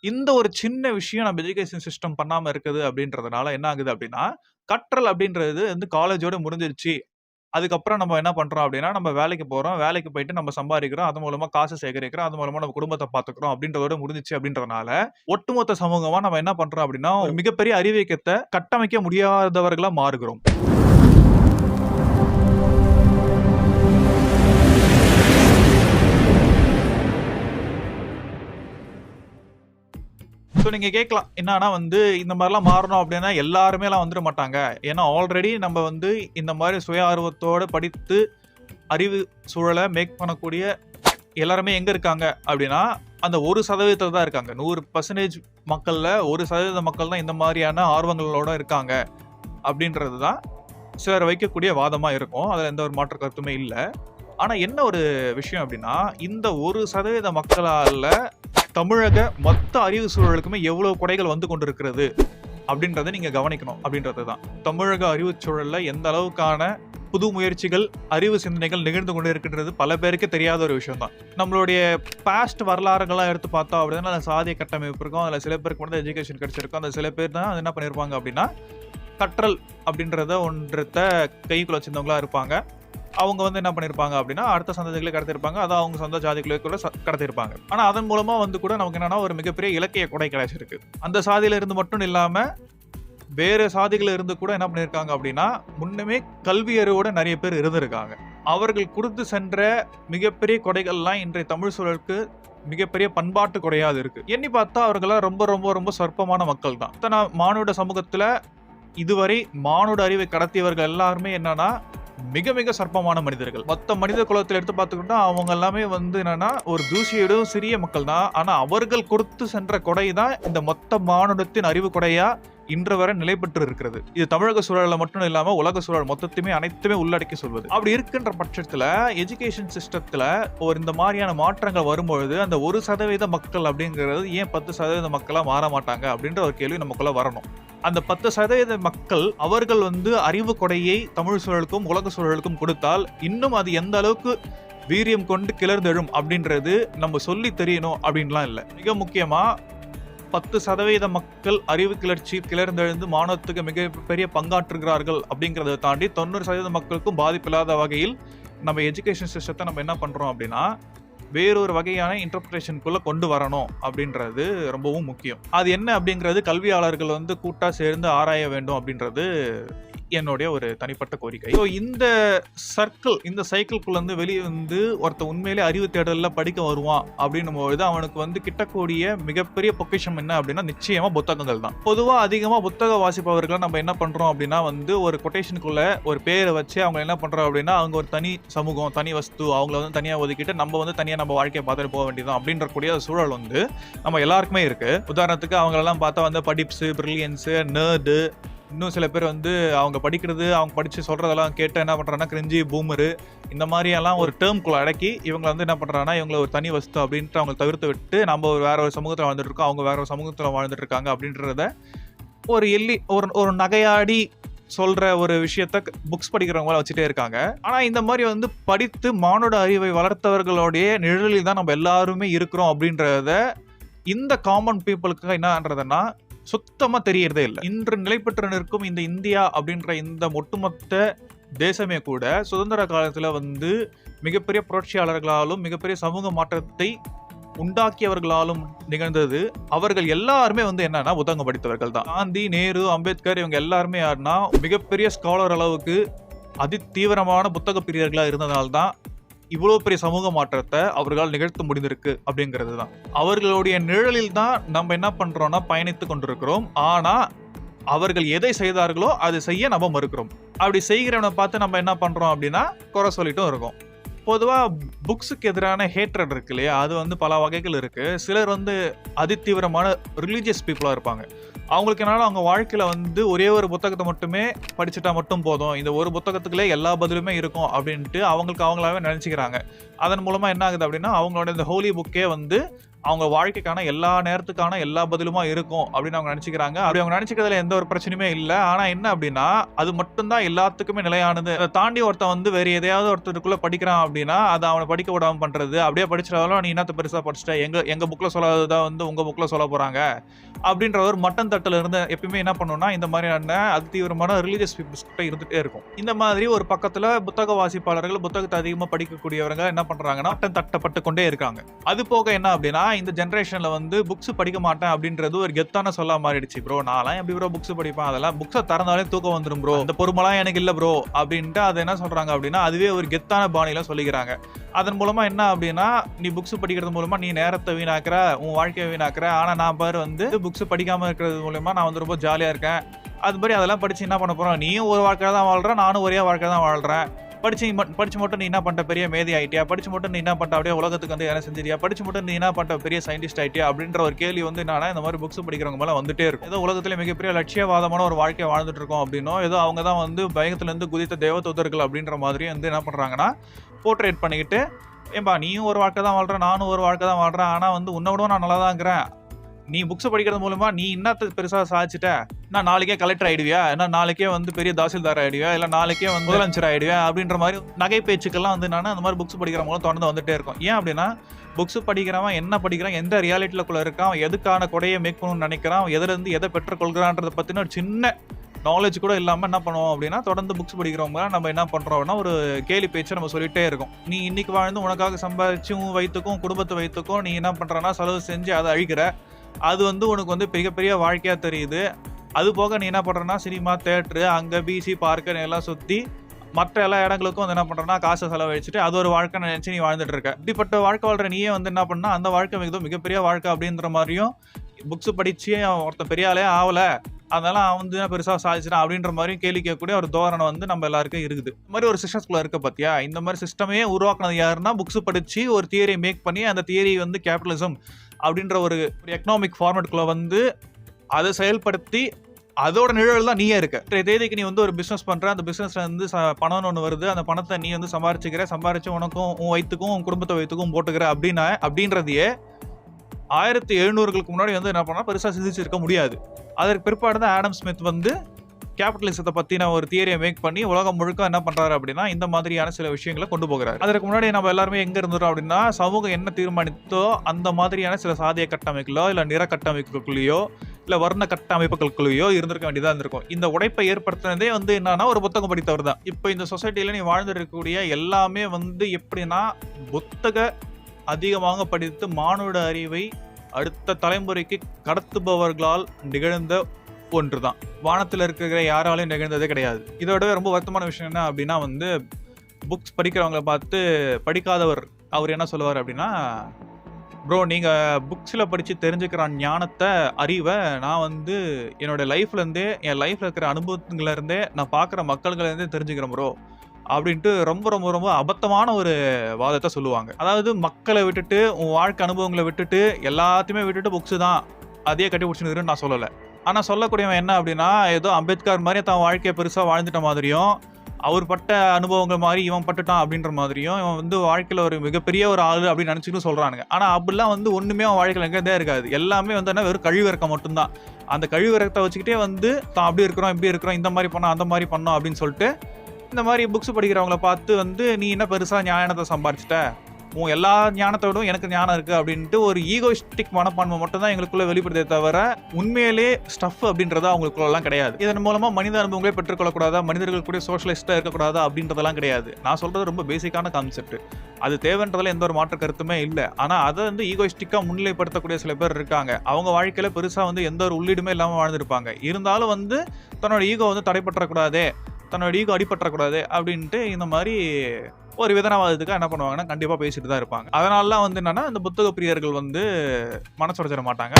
இந்த ஒரு சின்ன விஷயம் நம்ம எஜுகேஷன் சிஸ்டம் பண்ணாம இருக்குது அப்படின்றதுனால என்ன ஆகுது அப்படின்னா, கற்றல் அப்படின்றது வந்து காலேஜோட முடிஞ்சிருச்சு. அதுக்கப்புறம் நம்ம என்ன பண்றோம் அப்படின்னா, நம்ம வேலைக்கு போறோம். வேலைக்கு போயிட்டு நம்ம சம்பாரிக்கிறோம். அது மூலமா காசு சேகரிக்கிறோம். அது மூலமா நம்ம குடும்பத்த பார்த்துக்கிறோம் அப்படின்றதோட முடிஞ்சுச்சு அப்படின்றதுனால, ஒட்டுமொத்த சமூகமா நம்ம என்ன பண்றோம் அப்படின்னா, ஒரு மிகப்பெரிய அறிவியக்கத்த கட்டமைக்க முடியாதவர்களா மாறுகிறோம். ஸோ நீங்கள் கேட்கலாம். என்னன்னா வந்து இந்த மாதிரிலாம் மாறணும் அப்படின்னா எல்லாருமேலாம் வந்துட மாட்டாங்க. ஏன்னா ஆல்ரெடி நம்ம வந்து இந்த மாதிரி சுய ஆர்வத்தோடு படித்து, அறிவு சூழலை மேக் பண்ணக்கூடிய எல்லாருமே எங்கே இருக்காங்க அப்படின்னா, அந்த ஒரு சதவீதத்தில் தான் இருக்காங்க. நூறு பர்சன்டேஜ் மக்களில் ஒரு சதவீத மக்கள் தான் இந்த மாதிரியான ஆர்வங்களோட இருக்காங்க. அப்படின்றது தான் சிலர் வைக்கக்கூடிய வாதமாக இருக்கும். அதில் எந்த ஒரு மாற்று கருத்துமே இல்லை ஆனால் என்ன ஒரு விஷயம் அப்படின்னா, இந்த ஒரு சதவீத மக்களால் தமிழக மொத்த அறிவு சூழலுக்குமே எவ்வளவு கொடைகள் வந்து கொண்டிருக்கிறது அப்படின்றத நீங்க கவனிக்கணும் அப்படின்றது தான். தமிழக அறிவு சூழல்ல எந்த அளவுக்கான புது முயற்சிகள், அறிவு சிந்தனைகள் நிகழ்ந்து கொண்டு இருக்கின்றது பல பேருக்கு தெரியாத ஒரு விஷயம் தான். நம்மளுடைய பாஸ்ட் வரலாறுகள்லாம் எடுத்து பார்த்தோம் அப்படின்னா, அதுல சாதிய கட்டமைப்பு இருக்கும். அதில் சில பேருக்கு மட்டும் எஜுகேஷன் கிடைச்சிருக்கும். அந்த சில பேர் தான் என்ன பண்ணியிருப்பாங்க அப்படின்னா, கற்றல் அப்படின்றத ஒன்றத்தை கைக்குள்ள வச்சிருந்தவங்களா இருப்பாங்க. அவங்க வந்து என்ன பண்ணியிருப்பாங்க அப்படின்னா, அடுத்த சந்ததிகளை கடத்திருப்பாங்க அத அவங்க சொந்த ஜாதிகளை கூட கடத்திருப்பாங்க கடத்தியிருப்பாங்க. அதன் மூலமாக வந்து கூட நமக்கு என்னன்னா, ஒரு மிகப்பெரிய இலக்கிய கொடை கிடைச்சிருக்கு. அந்த சாதியில இருந்து மட்டும் இல்லாமல் வேறு சாதிகளில் இருந்து கூட என்ன பண்ணியிருக்காங்க அப்படின்னா, முன்னமே கல்வி அறிவோட நிறைய பேர் இருந்திருக்காங்க. அவர்கள் கொடுத்து சென்ற மிகப்பெரிய கொடைகள்லாம் இன்றைய தமிழ் சூழலுக்கு மிகப்பெரிய பண்பாட்டு கொடையா இருக்கு. எண்ணி பார்த்தா அவர்களாம் ரொம்ப ரொம்ப ரொம்ப சொற்பமான மக்கள் தான். மானுட சமூகத்துல இதுவரை மானுட அறிவை கடத்தியவர்கள் எல்லாருமே என்னன்னா, மிக மிக சர்ப்பமான மனிதர்கள். மொத்த மனித குலத்தில் எடுத்து பார்த்துக்கிட்டா, அவங்க எல்லாமே வந்து என்னன்னா, ஒரு தூசியிடும் சிறிய மக்கள் தான். ஆனா அவர்கள் கொடுத்து சென்ற கொடை தான் இந்த மொத்த மானுடத்தின் அறிவு கொடையா இன்று வரை நிலை பெற்று இருக்கிறது. இது தமிழக சூழல்ல மட்டும் இல்லாம, உலக சூழல் மொத்தத்தையுமே அனைத்துமே உள்ளடக்கி சொல்வது. அப்படி இருக்கின்ற பட்சத்துல, எஜுகேஷன் சிஸ்டத்துல ஒரு இந்த மாதிரியான மாற்றங்கள் வரும்பொழுது, அந்த ஒரு சதவீத மக்கள் அப்படிங்கிறது ஏன் 10% மக்களா மாற மாட்டாங்க அப்படின்ற ஒரு கேள்வி நமக்குள்ள வரணும். அந்த 10% மக்கள் அவர்கள் வந்து அறிவு கொடையை தமிழ் சூழலுக்கும், உலக சூழலுக்கும் கொடுத்தால், இன்னும் அது எந்த அளவுக்கு வீரியம் கொண்டு கிளர்ந்தெழும் அப்படின்றது நம்ம சொல்லி தெரியணும் அப்படின்லாம் இல்லை. மிக முக்கியமாக பத்து சதவீத மக்கள் அறிவு கிளர்ச்சி கிளர்ந்தெழுந்து மாணவத்துக்கு மிகப்பெரிய பங்காற்றுகிறார்கள் அப்படிங்கிறத தாண்டி 90% மக்களுக்கும் பாதிப்பில்லாத வகையில் நம்ம எஜுகேஷன் சிஸ்டத்தை நம்ம என்ன பண்ணுறோம் அப்படின்னா, வேறொரு வகையான இன்டர்பிரேஷன்க்குள்ள கொண்டு வரணும் அப்படின்றது ரொம்பவும் முக்கியம். அது என்ன அப்படிங்கிறது கல்வியாளர்கள் வந்து கூட்டா சேர்ந்து ஆராய வேண்டும் அப்படின்றது என்னுடைய ஒரு தனிப்பட்ட கோரிக்கை. ஸோ இந்த சர்க்கிள் இந்த சைக்கிள்குள்ள இருந்து வந்து ஒருத்தன் உண்மையிலே அறிவு தேடலில் படிக்க வருவான் அப்படின்னும் பொழுது அவனுக்கு வந்து கிட்டக்கூடிய மிகப்பெரிய பொக்கிஷம் என்ன அப்படின்னா, நிச்சயமா புத்தகங்கள் தான். பொதுவாக அதிகமாக புத்தக வாசிப்பவர்களை நம்ம என்ன பண்றோம் அப்படின்னா வந்து, ஒரு கொட்டேஷனுக்குள்ள ஒரு பேரை வச்சு அவங்க என்ன பண்றோம் அப்படின்னா, அவங்க ஒரு தனி சமூகம், தனி வஸ்து அவங்கள வந்து தனியாக ஒதுக்கிட்டு, நம்ம வந்து தனியாக நம்ம வாழ்க்கையை பார்த்துட்டு போக வேண்டியதான் அப்படின்ற கூடிய சூழல் வந்து நம்ம எல்லாருக்குமே இருக்கு. உதாரணத்துக்கு அவங்களெல்லாம் பார்த்தா வந்து படிப்ஸு, பிரில்லியன்ஸு, நர்டு இன்னும் சில பேர் வந்து அவங்க படிக்கிறது, அவங்க படித்து சொல்கிறதெல்லாம் கேட்டு என்ன பண்ணுறாங்கன்னா கிரிஞ்சி, பூமரு இந்த மாதிரியெல்லாம் ஒரு டேர்ம்குள்ளே அடக்கி, இவங்களை வந்து என்ன பண்ணுறாங்கன்னா இவங்கள ஒரு தனி வஸ்து அப்படின்ட்டு அவங்கள தவிர்த்து விட்டு, நம்ம ஒரு வேற ஒரு சமூகத்தில் வாழ்ந்துட்டுருக்கோம் அவங்க வேற ஒரு சமூகத்தில் வாழ்ந்துட்டுருக்காங்க அப்படின்றத ஒரு எள்ளி ஒரு ஒரு நகையாடி சொல்கிற ஒரு விஷயத்த புக்ஸ் படிக்கிறவங்கள வச்சுட்டே இருக்காங்க. ஆனால் இந்த மாதிரி வந்து படித்து மானோட அறிவை வளர்த்தவர்களுடைய நிழலில் தான் நம்ம எல்லாருமே இருக்கிறோம் அப்படின்றத, இந்த காமன் பீப்புளுக்கு என்னன்றதுன்னா, சுத்தமாக தெரியறதே இல்லை இன்று நிலை பெற்று நிற்கும் இந்த இந்தியா அப்படின்ற இந்த ஒட்டுமொத்த தேசமே கூட, சுதந்திர காலத்தில் வந்து மிகப்பெரிய புரட்சியாளர்களாலும், மிகப்பெரிய சமூக மாற்றத்தை உண்டாக்கியவர்களாலும் நிகழ்ந்தது. அவர்கள் எல்லாருமே வந்து என்னன்னா, புத்தகம் படித்தவர்கள் தான். காந்தி, நேரு, அம்பேத்கர் இவங்க எல்லாருமே யாருன்னா, மிகப்பெரிய ஸ்காலர் அளவுக்கு அதிதீவிரமான புத்தக பிரியர்களாக இருந்ததால் தான், இவ்வளோ பெரிய சமூக மாற்றத்தை அவர்களால் நிகழ்த்த முடிந்திருக்கு அப்படிங்கிறது தான். அவர்களுடைய நிழலில் தான் நம்ம என்ன பண்ணுறோம்னா பயணித்துக் கொண்டிருக்கிறோம். ஆனால் அவர்கள் எதை செய்தார்களோ, அதை செய்ய நம்ம மறுக்கிறோம். அப்படி செய்கிறவன பார்த்து நம்ம என்ன பண்ணுறோம் அப்படின்னா, குறை சொல்லிட்டும் இருக்கோம். பொதுவாக புக்ஸுக்கு எதிரான ஹேட்ரட் இருக்கு இல்லையா? அது வந்து பல வகைகள் இருக்குது சிலர் வந்து அதிதீவிரமான ரிலீஜியஸ் பீப்புளாக இருப்பாங்க. அவங்களுக்கு என்னால் அவங்க வாழ்க்கையில் வந்து ஒரே ஒரு புத்தகத்தை மட்டுமே படிச்சுட்டா மட்டும் போதும். இந்த ஒரு புத்தகத்துக்குள்ளே எல்லா பதிலுமே இருக்கும் அப்படின்ட்டு அவங்களுக்கு அவங்களாவே நினச்சிக்கிறாங்க அதன் மூலமாக என்ன ஆகுது அப்படின்னா, அவங்களோட இந்த ஹோலி புக்கே வந்து அவங்க வாழ்க்கைக்கான எல்லா நேரத்துக்கான எல்லா பதிலுமா இருக்கும் அப்படின்னு அவங்க நினைச்சுக்கிறாங்க. அப்படி அவங்க நினைச்சுக்கிறதுல எந்த ஒரு பிரச்சனையுமே இல்லை. ஆனா என்ன அப்படின்னா அது மட்டும்தான் எல்லாத்துக்குமே நிலையானது. அதை தாண்டி ஒருத்தன் வந்து வேற எதையாவது ஒருத்தருக்குள்ள படிக்கிறான் அப்படின்னா அதை அவனை படிக்க விடாம பண்றது. அப்படியே படிச்சிடாலும் நீ என்னத்த பெருசா படிச்சிட்ட? எங்க எங்க புக்ல சொல்லாததான் வந்து உங்க புக்ல சொல்ல போறாங்க? அப்படின்ற ஒரு மட்டன் தட்டில் இருந்து எப்பயுமே என்ன பண்ணுன்னா இந்த மாதிரியான அது தீவிரமான ரிலீஜியஸ் பீப்புள்ஸ் கிட்ட இருந்துகிட்டே இருக்கும். இந்த மாதிரி ஒரு பக்கத்துல புத்தக வாசிப்பாளர்கள் புத்தகத்தை அதிகமாக படிக்கக்கூடியவங்க என்ன பண்றாங்கன்னா மட்டன் தட்டப்பட்டு கொண்டே இருக்காங்க. அது போக என்ன அப்படின்னா இந்த ஜென்ரேஷனில் வந்து புக்ஸ் படிக்க மாட்டேன் அப்படின்றது ஒரு கெத்தான சொல்ல மாறிடுச்சு ப்ரோ நான்லாம் எப்படி ப்ரோ புக்ஸ் படிப்பேன்? அதெல்லாம் புக்ஸை திறந்தாலே தூக்கம் வந்துடும் ப்ரோ இந்த பொறுமெல்லாம் எனக்கு இல்லை ப்ரோ அப்படின்ட்டு அதை என்ன சொல்கிறாங்க அப்படின்னா அதுவே ஒரு கெத்தான பாணியில் சொல்லிக்கிறாங்க. அதன் மூலமாக என்ன அப்படின்னா நீ புக்ஸ் படிக்கிறது மூலமாக நீ நேரத்தை வீணாக்குற உன் வாழ்க்கையை வீணாக்குற. ஆனால் நான் பாரு வந்து புக்ஸ் படிக்காமல் இருக்கிறது மூலயமா நான் வந்து ரொம்ப ஜாலியாக இருக்கேன். அது மாதிரி அதெல்லாம் படித்து என்ன பண்ண போகிறோம் நீயும் ஒரு வாழ்க்கை தான் வாழ்கிற நானும் ஒரே வாழ்க்கை தான் வாழ்கிறேன் படிச்சு படிச்சு மட்டும் நீ என்ன பண்ணிட்ட பெரிய மேதி ஆயிட்டியா? படிச்சு மட்டும் நீ என்ன பண்ண அப்படியே உலகத்துக்கு வந்து என்ன செஞ்சிட்டியா? படிச்சு மட்டும் நீ என்ன பண்ண பெரிய சயின்டிஸ்ட் ஆயிட்டியா? அப்படின்ற ஒரு கேள்வி வந்து என்னன்னா இந்த மாதிரி புக்ஸ் படிக்கிறவங்க மேலே வந்துட்டே இருக்கும். ஏதோ உலகத்துல மிகப்பெரிய லட்சியவாதமான ஒரு வாழ்க்கையை வாழ்ந்துட்டு இருக்கோம் அப்படின்னும் ஏதோ அவங்க தான் வந்து பயத்துல இருந்து குதித்த தேவதூதர்கள் அப்படின்ற மாதிரி வந்து என்ன பண்றாங்கன்னா போர்ட்ரேட் பண்ணிக்கிட்டு ஏன்பா நீயும் ஒரு வாழ்க்கை தான் வாழ்கிறேன் நானும் ஒரு வாழ்க்கை தான் வாழ்கிறேன் ஆனால் வந்து உன்னை விட நான் நல்லா தான் இருக்கிறேன். நீ புக்ஸ் படிக்கிறது மூலமா நீ என்னத்த பெருசா சாதிச்சிட்ட? நான் நாளைக்கே கலெக்டர் ஆயிடுவியா? என்ன நாளைக்கே வந்து பெரிய தாசில்தார் ஆயிடுவியா? இல்ல நாளைக்கே வந்து முதலமைச்சர் ஆயிடுவியா? அப்படின்ற மாதிரி நகை பேச்சுக்கெல்லாம் வந்து நான் அந்த மாதிரி புக்ஸ் படிக்கிற மூலம் தொடர்ந்து வந்துட்டே இருக்கும். ஏன் அப்படின்னா புக்ஸ் படிக்கிறவன் என்ன படிக்கிறான் எந்த ரியாலிட்டிக்குள்ள இருக்கான் எதுக்கான கொடையை மேக் பண்ணணும்னு நினைக்கிறான் எதுலேருந்து எதுல இருந்து எதை பெற்றுக்கொள்கிறான்றத பத்தின ஒரு சின்ன நாலேஜ் கூட இல்லாமல் என்ன பண்ணுவோம் அப்படின்னா தொடர்ந்து புக்ஸ் படிக்கிறவங்க நம்ம என்ன பண்ணுறோம்னா ஒரு கேலி பேச்சை நம்ம சொல்லிகிட்டே இருக்கோம். நீ இன்னைக்கு வாழ்ந்து உனக்காக சம்பாதிச்சு உன் வயிற்றுக்கும் குடும்பத்தை வயிற்றுக்கும் நீ என்ன பண்றனா செலவு செஞ்சு அதை அழிக்கிற. அது வந்து உனக்கு வந்து மிகப்பெரிய வாழ்க்கையாக தெரியுது. அது போக நீ என்ன பண்ணுறேன்னா சினிமா தேட்ரு அங்கே பிசி பார்க்கு எல்லாம் சுற்றி மற்ற எல்லா இடங்களுக்கும் வந்து என்ன பண்ணுறேன்னா காசை செலவழிச்சுட்டு அது ஒரு வாழ்க்கை நினச்சி நீ வாழ்ந்துட்டு இருக்க. இப்படிப்பட்ட வாழ்க்கை வாழ்ற நீயே வந்து என்ன பண்ணால் அந்த வாழ்க்கை மிகவும் மிகப்பெரிய வாழ்க்கை அப்படின்ற மாதிரியும் புக்ஸ் படித்து ஒருத்தன் பெரிய ஆளே ஆகலை அதனால அவன் வந்து என்ன பெருசாக சாதிச்சிட்டான் அப்படின்ற மாதிரியும் கேள்வி கேட்கக்கூடிய ஒரு தோரணை வந்து நம்ம எல்லாருக்கும் இருக்குது. இந்த மாதிரி ஒரு சிஸ்டம்ஸ்குள்ள இருக்க பார்த்தியா இந்த மாதிரி சிஸ்டமே உருவாக்குனது யாருன்னா புக்ஸ் படித்து ஒரு தியரியை மேக் பண்ணி அந்த தியரி வந்து கேபிட்டலிசம் அப்படின்ற ஒரு ஒரு எக்கனாமிக் ஃபார்மேட்டுக்குள்ளே வந்து அதை செயல்படுத்தி அதோட நிழல் தான் நீயே இருக்க. இன்றைய தேதிக்கு நீ வந்து ஒரு பிஸ்னஸ் பண்ணுற அந்த பிசினஸ்ல வந்து ச- பணம்னு ஒன்று வருது. அந்த பணத்தை நீ வந்து சம்பாரிச்சுக்கிற சம்பாரிச்சு உனக்கும் உன் வயிற்றுக்கும் உன் குடும்பத்தை வயிற்றுக்கும் போட்டுக்கிற அப்படின்னா அப்படின்றதையே ஆயிரத்தி எழுநூறுகளுக்கு முன்னாடி வந்து என்ன பண்ணால் பெருசாக சிந்திச்சிருக்க முடியாது. அதற்கு பிற்பாடு தான் ஆடம் ஸ்மித் வந்து கேபிட்டலிசத்தை பத்தின ஒரு தியரியை மேக் பண்ணி உலகம் முழுக்க என்ன பண்றாரு அப்படின்னா இந்த மாதிரியான சில விஷயங்களை கொண்டு போகிறாரு. அதற்கு முன்னாடி நம்ம எல்லாருமே எங்க இருந்துறோம் அப்படின்னா சமூகம் என்ன தீர்மானித்தோ அந்த மாதிரியான சில சாதிய கட்டமைப்புகளோ இல்ல நிற கட்டமைப்புகளுக்குள்ளேயோ இல்ல வர்ண கட்டமைப்புகளுக்குள்ளேயோ இருந்திருக்க வேண்டியதா இருந்திருக்கும். இந்த உடைப்பை ஏற்படுத்தினதே வந்து என்னன்னா ஒரு புத்தகம் படித்தவர் தான். இப்போ இந்த சொசைட்டியில நீ வாழ்ந்திருக்கக்கூடிய எல்லாமே வந்து எப்படின்னா புத்தக அதிகமாக படித்து மானுட அறிவை அடுத்த தலைமுறைக்கு கடத்துபவர்களால் நிகழ்ந்த ஒன்று தான் வானத்தில் இருக்கிற யாராலையும் நிகழ்ந்ததே கிடையாது. இதோட ரொம்ப வருத்தமான விஷயம் என்ன அப்படின்னா வந்து புக்ஸ் படிக்கிறவங்கள பார்த்து படிக்காதவர் அவர் என்ன சொல்லுவார் அப்படின்னா ப்ரோ நீங்கள் புக்ஸில் படித்து தெரிஞ்சுக்கிற ஞானத்தை அறிவை நான் வந்து என்னோடய லைஃப்லேருந்தே என் லைஃப்பில் இருக்கிற அனுபவத்துலேருந்தே நான் பார்க்குற மக்கள்கிட்டேருந்தே தெரிஞ்சுக்கிறேன் ப்ரோ அப்படின்ட்டு ரொம்ப ரொம்ப ரொம்ப அபத்தமான ஒரு வாதத்தை சொல்லுவாங்க. அதாவது மக்களை விட்டுட்டு உன் வாழ்க்கை அனுபவங்களை விட்டுட்டு எல்லாத்தையுமே விட்டுட்டு புக்ஸு தான் அதையே கட்டி பிடிச்சிருக்குன்னு நான் சொல்லலை. ஆனால் சொல்லக்கூடியவன் என்ன அப்படின்னா ஏதோ அம்பேத்கர் மாதிரி தான் வாழ்க்கையை பெருசாக வாழ்ந்துட்ட மாதிரியும் அவர் பட்ட அனுபவங்கள் மாதிரி இவன் பட்டுட்டான் அப்படின்ற மாதிரியும் இவன் வந்து வாழ்க்கையில் ஒரு மிகப்பெரிய ஒரு ஆள் அப்படின்னு நினச்சிட்டு சொல்கிறானுங்க ஆனால் அப்படிலாம் வந்து ஒன்றுமே அவன் வாழ்க்கையில் எங்கேருந்தே இருக்காது. எல்லாமே வந்து என்ன வெறும் கழிவிறக்கம் மட்டும்தான். அந்த கழிவிறக்கத்தை வச்சுக்கிட்டே வந்து தான் அப்படி இருக்கிறோம் இப்படி இருக்கிறோம் இந்த மாதிரி பண்ணோம் அந்த மாதிரி பண்ணோம் அப்படின்னு சொல்லிட்டு இந்த மாதிரி புக்ஸ் படிக்கிறவங்கள பார்த்து வந்து நீ என்ன பெருசாக ஞானத்தை சம்பாரிச்சிட்ட? உன் எல்லா ஞானத்தோடும் எனக்கு ஞானம் இருக்கு அப்படின்ட்டு ஒரு ஈகோஸ்டிக் மனப்பான்மை மட்டும் தான் எங்களுக்குள்ள வெளிப்படுதே தவிர உண்மையிலே ஸ்டஃப் அப்படின்றது அவங்களுக்குள்ளலாம் கிடையாது. இதன் மூலமா மனித அனுபவங்களே பெற்றுக்கொள்ளக்கூடாதா? மனிதர்கள் கூட சோஷலிஸ்டா இருக்கக்கூடாதா? அப்படின்றதெல்லாம் கிடையாது. நான் சொல்றது ரொம்ப பேசிக்கான கான்செப்ட் அது தேவைன்றதுல எந்த ஒரு மாற்று கருத்துமே இல்லை. ஆனா அதை வந்து ஈகோயிஸ்டிக்கா முன்னிலைப்படுத்தக்கூடிய சில பேர் இருக்காங்க. அவங்க வாழ்க்கையில பெருசா வந்து எந்த ஒரு உள்ளீடுமே இல்லாமல் வாழ்ந்திருப்பாங்க. இருந்தாலும் வந்து தன்னோட ஈகோ வந்து தடைப்பற்றக்கூடாதே தன்னோட ஈகோ அடிபற்றக்கூடாது அப்படின்ட்டு இந்த மாதிரி ஒரு விதனவாதத்துக்கு என்ன பண்ணுவாங்கன்னா கண்டிப்பாக பேசிட்டு தான் இருப்பாங்க. அதனாலலாம் வந்து என்னன்னா இந்த புத்தக பிரியர்கள் வந்து மனசுடைச்சிட மாட்டாங்க.